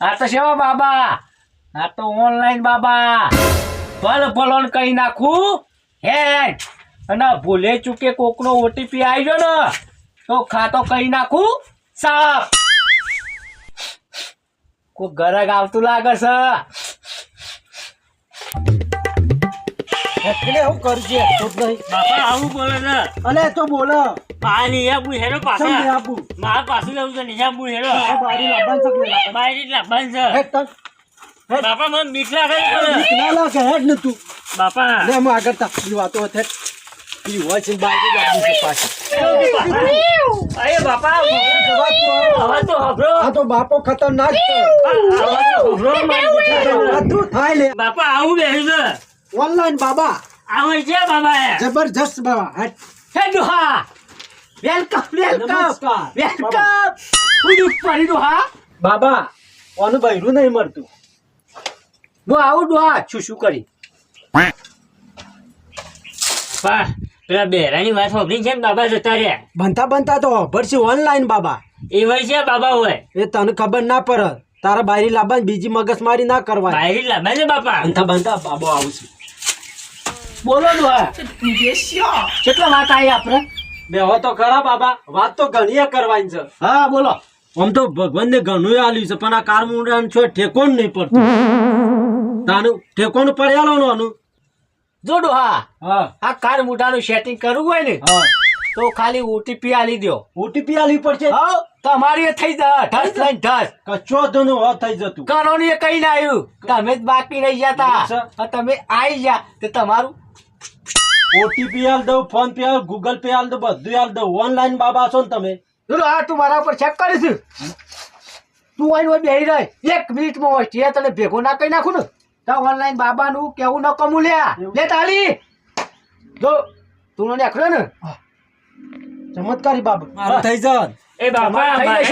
આ તો સેવા બાબા? આ તો ઓનલાઈન બાબા. ભલ ભલોન કહી નાખું? હે? અને ભૂલે ચૂકે કોકનો ઓટીપી આવી ગયો ને તો ખાતો કહી નાખું? સાફ કોઈ ગરગ આવતું લાગે છે? એટલે હું કરજે. બાપા આવું બોલે અલે તો બોલો. આ નિજાબુ હેરો પાછા આપું મારા પાછું લેવું છે નિજાબુ હેરો આ બારી લાવવાનું છે? બાયરી લાભન છે હેડ. હેડ. બાપા મને બીક લાગે. બીક ના લાગે, હેડ ને તું બાપા લે હું આગળ તા પેલી વાતો હેડ. પેલી હોય છે બારી લાવવાની છે પાછી. અરે બાપા હવે તો હભરો આ તો બાપો ખતરનાક છે. બધું થાય લે બાપા આવું બેહ્યું છે ઓનલાઈન બાબા આવું છે બાબા જબરજસ્ત બાબા હેડ. હે ડોહા વેલકમ વેલકમ નમસ્કાર. વેલકમ હું પડી ડોહા બાબા ઓનું બૈરું નહીં મળતું. હું આવું હા. છું શું કરી? પા પેલા બેરાની વાત સાંભળી છે ને બાબા જતા રહ્યા. બનતા બનતા તો ભરશે ઓનલાઈન બાબા. એ હોય છે બાબા હોય. એ તને ખબર ના પડે. તારા બારી લાંબા બીજી મગજ મારી ના કરવા બાયરી લાંબા છે બાપા બનતા બનતા બાબો આવું છું. બોલો ડોહા કેટલા વાત આવી આપણે બેહો તો ખરા બાબા વાત તો ઘણી કરવાની છે. હા બોલો. આમ તો ભગવાન ને ઘણું આલ્યું છે પણ આ કાર મુંડાનું છો ઠેકોન નહીં પડતું. તાનું ઠેકોણ પડ્યાલો નો આનું. જો ડોહા હા. આ કાર મોઢાનું સેટિંગ કરવું હોય ને હા. તો ખાલી ઓટીપી આલી દો ઓટીપી આલી પડશે? હા તમારી એ થઈ જાય ઠસ થઈ ઠસ કચો ધોનું હો થઈ જતું. કરોની એ કઈ ના આવ્યું તમે જ બાકી રહી જતા અચ્છા. તમે આવી ગયા તે તમારું ઓટીપી આલ દઉં ફોન પે આલ ગૂગલ પે આલ દઉં બધું આલ દઉં. ઓનલાઈન બાબા છો ને તમે? જો આ તું મારા ઉપર ચેક કરીશ તું અહીં બેહી રહે. એક મિનિટમાં હોય તે તને ભેગો ના કહી નાખું ને. તો ઓનલાઈન બાબાનું કેવું ન કમું લ્યા લે તાલી. જો તું મને આખડ્યો ને. ચમત્કારી બાબા મારું થઈ જાય એ બાપા.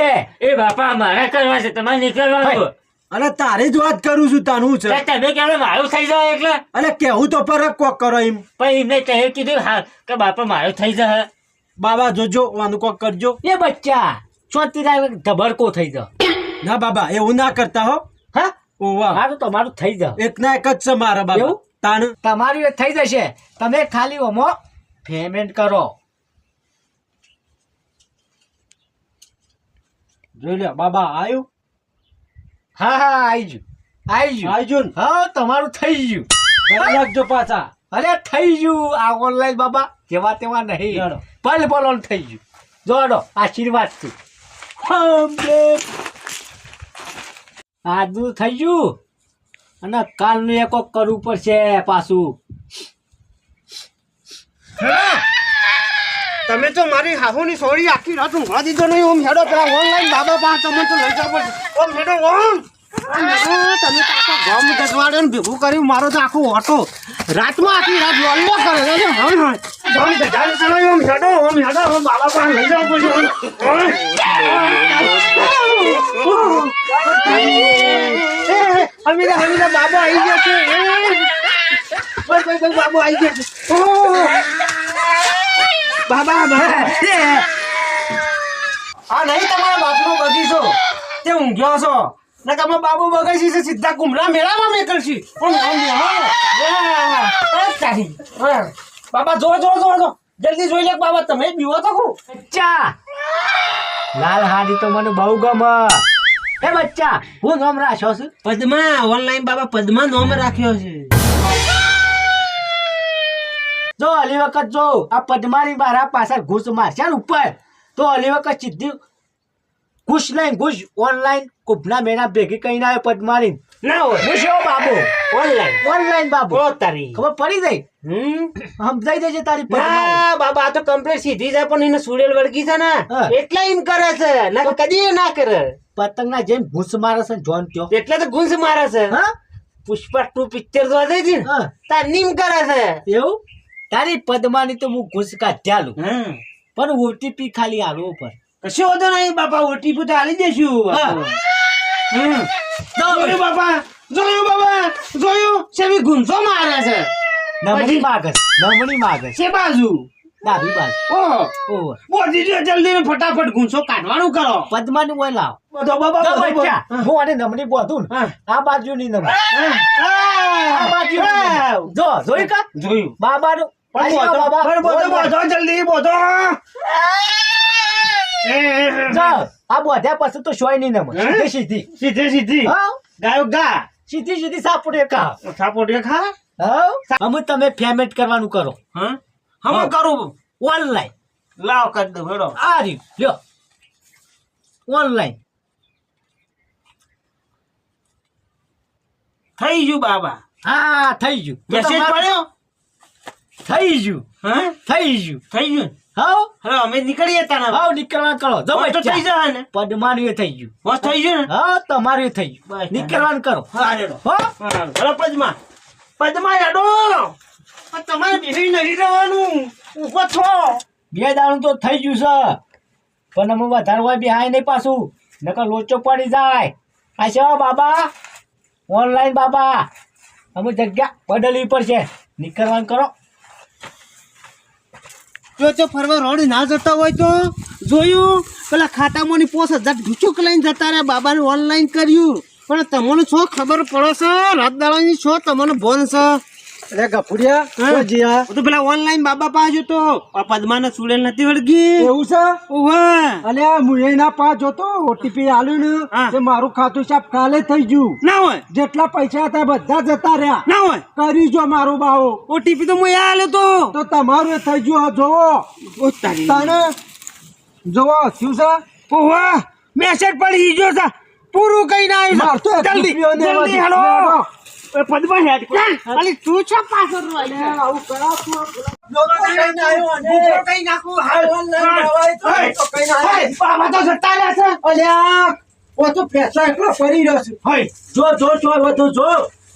એ બાપા મારે કરવા છે તમારે નીકળવાનું. અરે તારી જ વાત કરું છું તાનું છે? તમે કેમ મારું થઈ જાય એટલે? અરે કેવું તો ફરક કોક કરો એમ. પણ એમને કહે કીધું હા કે બાપા મારો થઈ જાય. બાબા જોજો વાનું કોક કરજો. એ બચ્ચા ચોથી થાય ધબડકો થઈ જા ના બાબા એવું ના કરતા હો. હા? ઓવા. હા તો તમારું થઈ જા એક ના એક જ છે મારા બાબા. એવું? તાણ. તમારી થઈ જશે. તમે ખાલી ઓમો પેમેન્ટ કરો. જોઈ લે બાબા આયું? હા હા આવી ગયું આવી ગયું હા તમારું થઈ ગયું કરી પાછા. અરે થઈ ગયું આ ઓનલાઈન બાબા જેવા તેવા નહીં. પલ પલોન થઈ ગયું જોડો આશીર્વાદથી આજનું થઈ ગયું અને કાલનું એક કરવું પડશે પાછું. તમે તો મારી હાહુની સોળી આખી રાત ઊંઘવા દીધો નહીં. ઓમ હેડો પેલા ઓનલાઈન બાબા પાસે તમે તો લઈ જાવ ઓમ હેડો, ઓમ. ઓમ તમે આખો ગામ ગજવાડે ને ભેગું કર્યું. મારો તો આખો ઓટો રાતમાં આખી રાત લોલ્લો કરે છે. હવે ગામ ગજાડે ચલો ઓમ હેડો ઓમ હેડો. ઓમ બાબા પાસે લઈ જાવ પછી. ઓમ. હમીરા હમીરા બાબો આવી ગયા છે બસ બસ બાબો આવી ગયા છે. ઓહ. બાબા આ નહીં તમારા બાપનો બગીચો. તે ઊંઘ્યો છો. ને તમે બાબુ બગાઈ છે સીધા ગુમરા મેળામાં મેકલ છે પણ બાબા જો જો જો જો. જલ્દી જોઈ લે બાબા તમે બીવો તો ખું બચ્ચા લાલ હાડી તો મને બહુ ગમે. એ બચ્ચા હું નામ રાખ્યો છું? પદ્મા ઓનલાઈન બાબા પદ્મા નોમ રાખ્યો છે. જો અલી વખત જો આ પદ્માની મારા પાછળ ઘૂસ મારશે ઉપર. તો અલી વખત સીધી ઘૂસ નહીં ઘૂસ ઓનલાઈન કુભના મેના ભેગી કહીને આવે પદ્માની. ના હોય. હું છે બાબુ? ઓનલાઈન ઓનલાઈન બાબુ. ઓ તારી. ખબર પડી ગઈ? હમ? સમજાઈ જશે તારી ના બાબા આ તો કમ્પ્લેટ સીધી જાય પણ એને સુરેલ વળગી છે ને. એટલા એમ કરે છે. ના કદી ના કરે. પતંગના જેમ ઘૂસ મારે છે જોન ત્યો એટલે તો ઘૂસ મારે છે. હા? પુષ્પા ટુ પિક્ચર જોવા જઈ છે ને? તાર નીમ કરે છે. એવું? તારી પદ્માની તો હું ઘૂસ કાઢ્યાલું હમ પણ ઓટીપી ખાલી આલો પર કશો વાંધો નહીં બાપા ઓટીપી તો આલી દેશું જોયું બાપા? જોયું બાબા જોયું? સેવી ગુંજો મારે છે. નમણી માગે નમણી માગે છે બાજુ? ડાબી બાજુ. ઓહો. ઓહો. બોધી જો જલ્દી ફટાફટ ગુંસો કાઢવાનું કરો. પદ્માની ઓય લાવ. બધો બાબા હું. આને નમણી બોધું ને આ બાજુની નમણી. આ બાજુ જો જોઈ કા? જોયું. બાબાનું પણ બોધો બોધો બોલ, બોલ. બોધો જલ્દી બોધો એ, એ, એ, જો. આ બોધ્યા પછી તો શોય નહીં નમણ હે? સીધી સીધી. સીધી ગાયો ગા. સીધી સીધી સાપડે કા સાપોટીએ ખા હા તમે પેમેન્ટ કરવાનું કરો. હમ કરું ઓનલાઈન લાવ કરી દો હેડો. આ લ્યો. ઓનલાઈન થઈ ગયું બાબા. હા થઈ ગયું. મેસેજ પડ્યો થઈ ગયું. હા? થઈ ગયું. થઈ ગયું. હાવ હવે અમે નીકળીએ તાના હાવ નીકળવાનું કરો. જો તો થઈ જાય ને પદ્માનું થઈ ગયું. બસ થઈ ગયું ને? હા તમારું થઈ. ગયું. નીકળવાનું કરો. હા હેડો હો? હા, ચલો પદ્મા. પદ્મા હેડો. તમારે બેસી નહીં રહેવાનું. ઊભો છો બે દાણું તો થઈ ગયું છે. પણ અમે વધારે હોય બિહાય નહીં પાછું. નકર લોચો પડી જાય. આ છે બાબા. ઓનલાઈન બાબા. અમે જગ્યા બદલવી પડશે. નીકળવાનું કરો. જો જો ફરવા રોડ ના જતા હોય તો? જોયું? પેલા ખાતામાંની પોસ હજાર ઢૂચુક લઈને જતા રહ્યા, બાબાને ઓનલાઈન કર્યું. પણ તમને છો ખબર પડે છે? રાત દાડાની છો તમને ભોન અરે ગફુરિયા હા? જીયા? તો પેલા ઓનલાઈન બાબા પાસે તો આ પદ્માને સુડેલ નથી વળગી. એવું છે? ઓવે અલે હું ના પા જોતો ઓટીપી આલ્યું ને તે મારું ખાતું સાહેબ કાલે થઈ ગયું. ના હોય. જેટલા પૈસા હતા બધા જતા રહ્યા. ના હોય. કરી જો મારું બાવો. ઓટીપી તો મુય આલ્યો તો. તો તમારું એ થઈ ગયું આ જોવો. તને જોવો શું છે? ઓવે મેસેજ પડી ગયો છે. પૂરું કઈ ના આવ્યું જલ્દી. જલ્દી. એ પદ્મા હેડ અલી તું છો પાછો છે આવું કરા તો કઈ નાખું? હાલ હાલ તો તો કઈ ના બાબા તો જતા રહ્યા છે. અલ્યા ઓ તો પૈસા એકલો ફરી રહ્યો છે. હઈ જો જો જો બધું જો.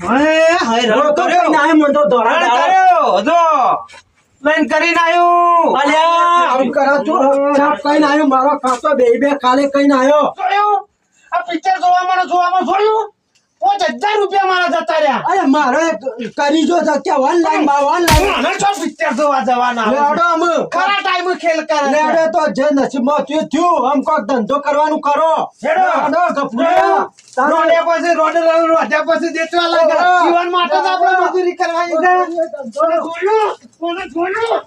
હે હે રડો તો કઈ કર્યો ના મને તો દોડા. કર્યો. જો લઈને કરીને આવ્યું અલ્યા આવું કરા તું સાહેબ કઈ ના આવ્યો મારો કાતો બે બે કાલે કઈ ના આવ્યો આ પિક્ચર જોવામાં ને જોવામાં જોયું? પાંચ હજાર રૂપિયા મારા જતા રહ્યા. અરે મારે કરી જો કે ઓનલાઈનમાં ઓનલાઈન મને છો પિક્ચર જોવા જવાના? લેડો અમ ખરા ટાઈમ ખેલ કરે લેડો તો જે નસીબમાં થયું થયું. આમ કોક ધંધો કરવાનું કરો. લેડો, ગફુરિયા. રોડે પછી રોડે રોડે પછી દેચવા લાગે જીવન માટે તો આપણે મજૂરી કરવાની છે. જોયું? કોને જોયું?